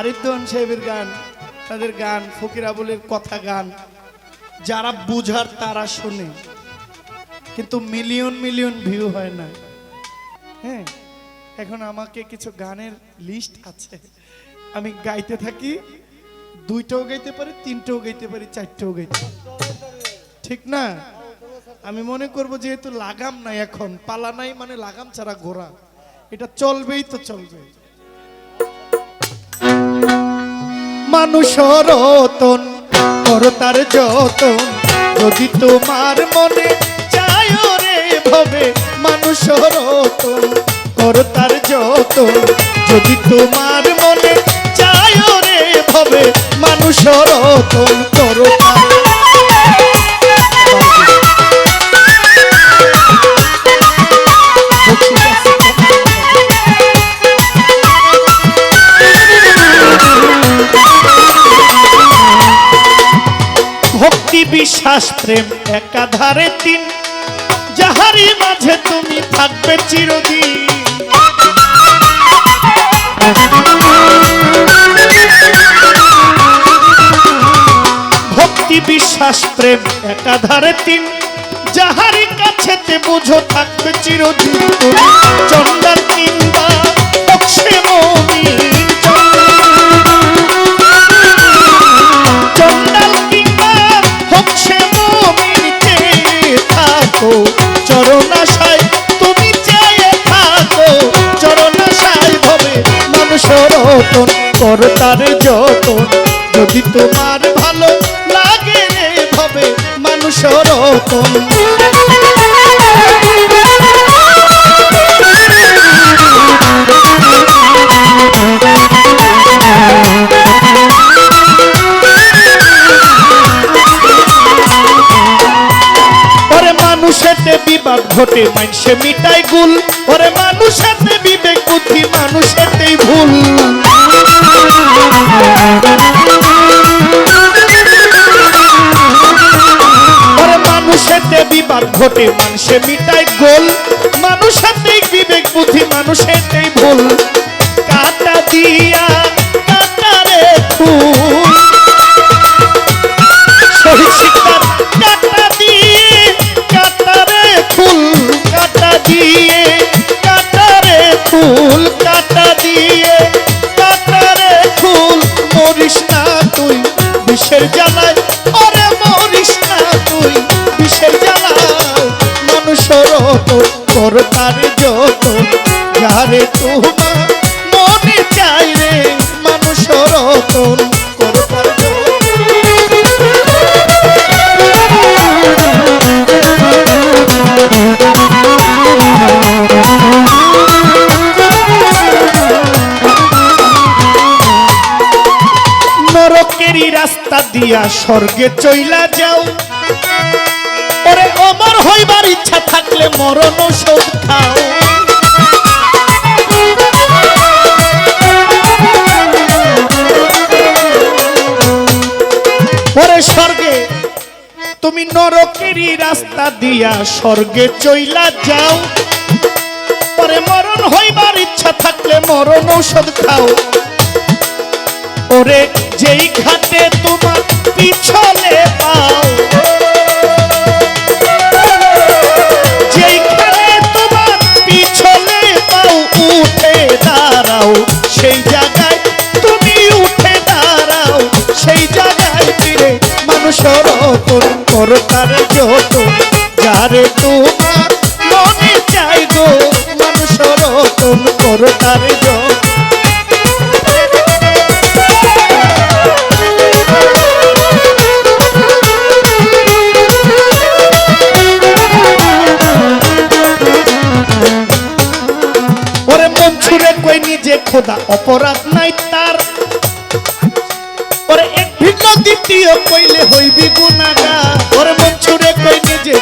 আরিফদন সাহেবের গান, তাদের গান, ফকির আবুলের কথা গান, যারা বুঝার তারা শোনে। কিন্তু মিলিয়ন মিলিয়ন ভিউ হয় না। হ্যাঁ এখন আমাকে কিছু গানের লিস্ট আছে। আমি গাইতে থাকি, দুইটাও গাইতে পারি, তিনটাও গাইতে পারি, চারটাও গাইতে পারি। ঠিক না? আমি মনে করব যেহেতু লাগাম নাই এখন, পালা নাই মানে লাগাম ছাড়া ঘোরা। এটা চলবেই তো চলবে। মানুষ রতন কর তার যতন। যদি তোমার মনে চায় রে ভবে মানুষ রতন, কর তার যতন। যদি তোমার মনে চায় রে ভবে মানুষ রতন, কর বিশ্বাস প্রেম একাধারে তিন। যাহারি মাঝে তুমি থাকবে চিরদিন। ভক্তি বিশ্বাস, প্রেম একাধারে তিন। যাহারি কাছেতে বুঝো থাকবে চিরদিন। চন্দার কিংবা অক্ষে মমিন তার যতন, যদি তোমার ভালো লাগে রে ভবে মানুষ রতন। মানুষেতে বিবাদ ঘটে মানুষে মিটাই গুল। ওরে মানুষেতে বিবাদ ঘটে মানুষে মিটাই গোল। মানুষেতেই বিবেক, বুদ্ধি মানুষেতেই ভুল। কাটা দিয়া কাটারে ফুল। কাটা দিয়ে ফুল। কাটা দিয়ে কাটারে ফুল। কাটা দিয়ে কাটারে ফুল। মরিস না তুই ওরে মরিস না তুই জ্বালায় তার যত যারে তোমার মনে চাই রে কর তার নরকেরই রাস্তা দিয়া স্বর্গে চইলা যাও। ওরে অমর হইবার ইচ্ছা থাকলে মরণ ঔষধ খাও। ওরে স্বর্গে, তুমি নরকেরই রাস্তা দিয়া স্বর্গে চইলা যাও। পরে মরণ হইবার ইচ্ছা থাকলে মরণ ঔষধ খাও। ওরে যেই ঘাটে তোমার যারে তোমার মনে চাই গো মানুষের রতন কর খোদা, অপরাধ নাই তার। ওরে এক ভিন্ন দ্বিতীয় কইলে হইবি ওরে মন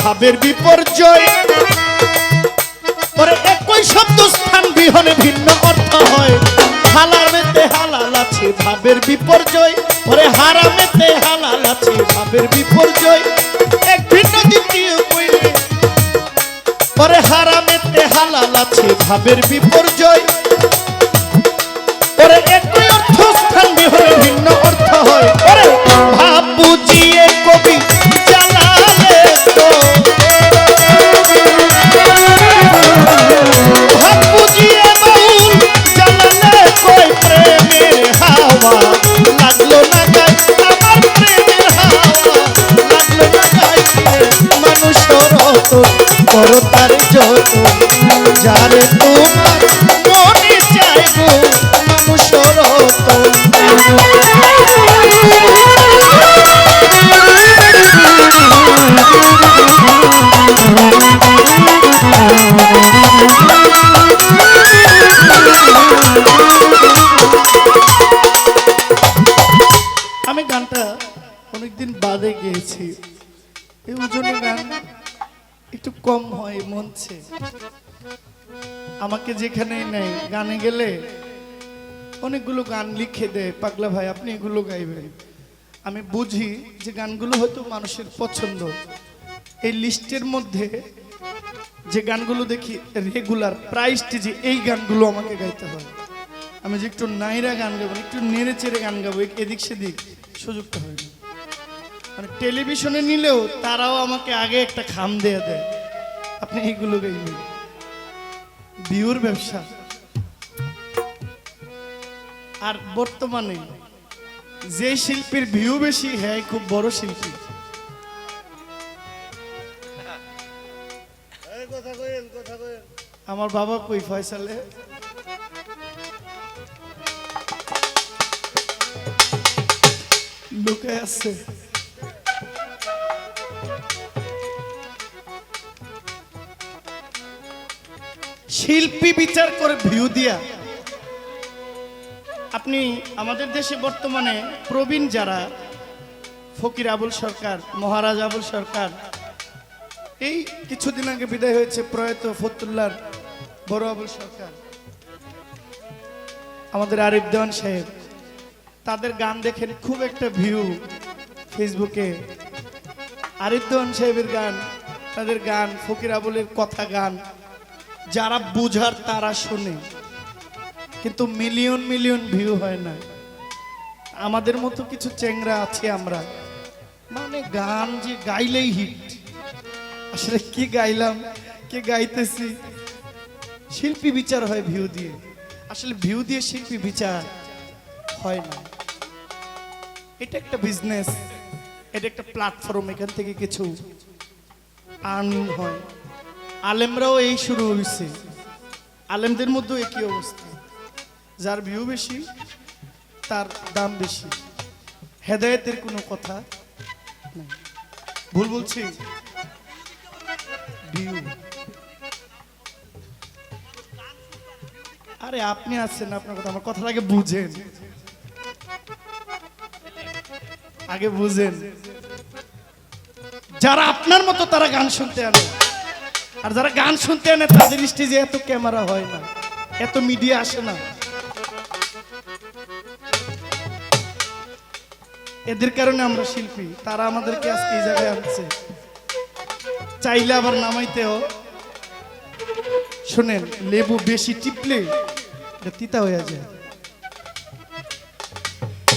ভাবের বিপর্যয়। ওরে একই শব্দ স্থান বিহনে ভিন্ন অর্থ হয়। হালালেতে হালাল আছে ভাবের বিপর্যয়। পরে হারামেতে হালাল আছে ভাবের বিপর্যয়। এক ভিন্ন দ্বিতীয় ওরে হারামেতে হালাল আছে ভাবের বিপর্যয়। রত করো তার যত যারে তোমার আমাকে যেখানেই নেই, গানে গেলে অনেকগুলো গান লিখে দেয়। পাগলা ভাই, আপনি এগুলো গাইবেন। আমি বুঝি যে গানগুলো হয়তো মানুষের পছন্দ। এই লিস্টের মধ্যে যে গানগুলো দেখি রেগুলার প্রাইস যে এই গানগুলো আমাকে গাইতে হয়। আমি যে একটু নাইরা গান গাবো, একটু নেড়ে চেড়ে গান গাবো এদিক সেদিক সুযোগটা হয় না। মানে টেলিভিশনে নিলেও তারাও আমাকে আগে একটা খাম দিয়ে দেয়। আপনি এইগুলো গাইবেন। বিউর ব্যবসা। আর বর্তমানে যে শিল্পীর ভিউ বেশি হ্যাঁ খুব বড় শিল্পী। আমার বাবা কই, ফয়সালে? লুকায় আছে। শিল্পী বিচার করে ভিউ দিয়া। আপনি আমাদের দেশে বর্তমানে প্রবীণ যারা, ফকির আবুল সরকার, মহারাজ আবুল সরকার, এই কিছুদিন আগে বিদায় হয়েছে প্রয়াত ফতুল্লার বড় আবুল সরকার। আমাদের আরিফ দেওয়ান সাহেব, তাদের গান দেখেন, খুব একটা ভিউ ফেসবুকে। আরিফ দেওয়ান সাহেবের গান, তাদের গান, ফকির আবুলের কথা গান যারা বুঝার তারা শোনে। কিন্তু মিলিয়ন মিলিয়ন ভিউ হয় না। আমাদের মতো কিছু চেংরা আছে আমরা। মানে গান যে গাইলেই হিট আসলে কি গাইলাম, কে গাইতেছি? শিল্পী বিচার হয় ভিউ দিয়ে। আসলে ভিউ দিয়ে শিল্পী বিচার হয় না। এটা একটা বিজনেস এটা একটা প্ল্যাটফর্ম এখান থেকে কিছু আর্নিং হয়। আলেমরাও এই শুরু হয়েছে আলেমদের মধ্যেও একই অবস্থা। যার ভিউ বেশি, তার দাম বেশি। হেদায়েতের কোনো কথা ভুল বলছি? আরে আপনি আছেন, আপনার কথা, আমার কথাটা আগে বুঝেন। আগে বুঝেন। যারা আপনার মতো তারা গান শুনতে আনে। আর যারা গান শুনতে আনে, তাদের স্টেজে এত ক্যামেরা হয় না, এত মিডিয়া আসে না। এদের কারণে আমরা শিল্পী, তারা আমাদেরকে আজকে এই জায়গায় আনছে। চাইলে আবার নামাইতেও শোনেন, লেবু বেশি টিপলে তিতা হয়ে যায়।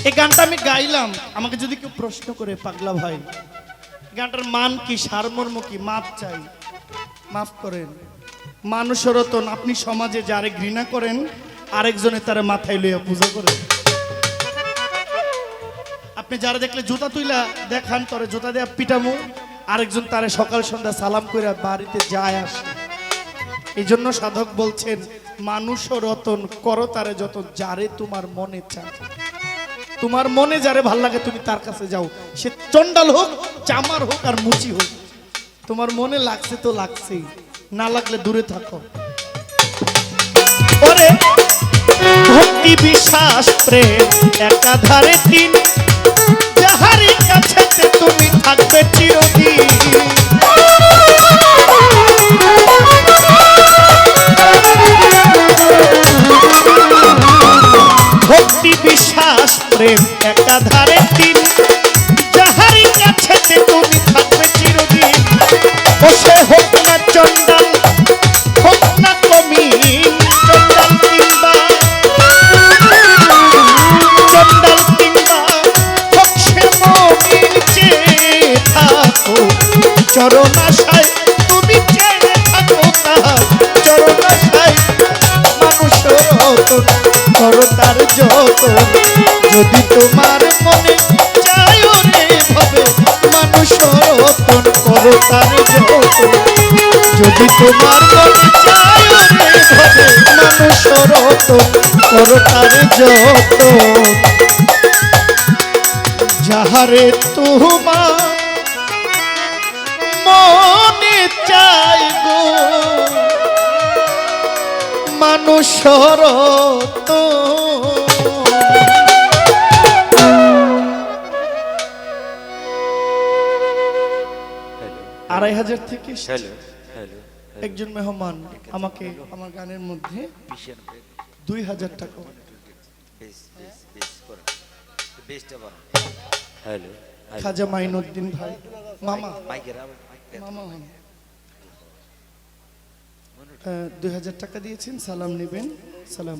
এই গানটা আমি গাইলাম, আমাকে যদি কেউ প্রশ্ন করে, পাগলা ভাই গানটার মান কি, সারমর্ম কি, মাপ চাই। মাফ করেন। মানুষের রতন আপনি সমাজে যারে ঘৃণা করেন আরেকজনে তারা মাথায় লইয়া পূজা করেন। আপনি যারা দেখলে জুতা তুইলা দেখান, তরে জুতা দেয়া পিটামু, আরেকজন তারে সকাল সন্ধ্যা সালাম করে বাড়িতে যায় আসে। এই জন্য সাধক বলছেন মানুষ রতন করো তারে যত যারে তোমার মনে চায়। তোমার মনে যারে ভালো লাগে তুমি তার কাছে যাও। সে চন্ডাল হোক, চামার হোক আর মুচি হোক। তোমার মনে লাগছে তো লাগছেই। না লাগলে দূরে থাকো। ওরে, ভক্তি বিশ্বাস, প্রেম, একাধারে তিন যাহারি কাছে তুমি থাকবে চিরদিন। ভক্তি বিশ্বাস, প্রেম, একাধারে থাকো চরণাশায় তুমি চেয়ে থাকো তাহার। চরণাশায় মানুষ রতন করো তার যতন যদি তোমার মনে চায় রে ভাবে, মানুষ রতন করো তার যতন যদি তোমার মনে চায় রে ভাবে, মানুষ রতন করো তার যতন যাহারে তোমার মানুষর তো। আড়াই হাজার থেকে একজন মেহমান আমাকে আমার গানের মধ্যে দুই হাজার টাকা খাজা মাইনুদ্দিন ভাই। মামা মামা। দুই হাজার টাকা দিয়েছেন সালাম নেবেন সালাম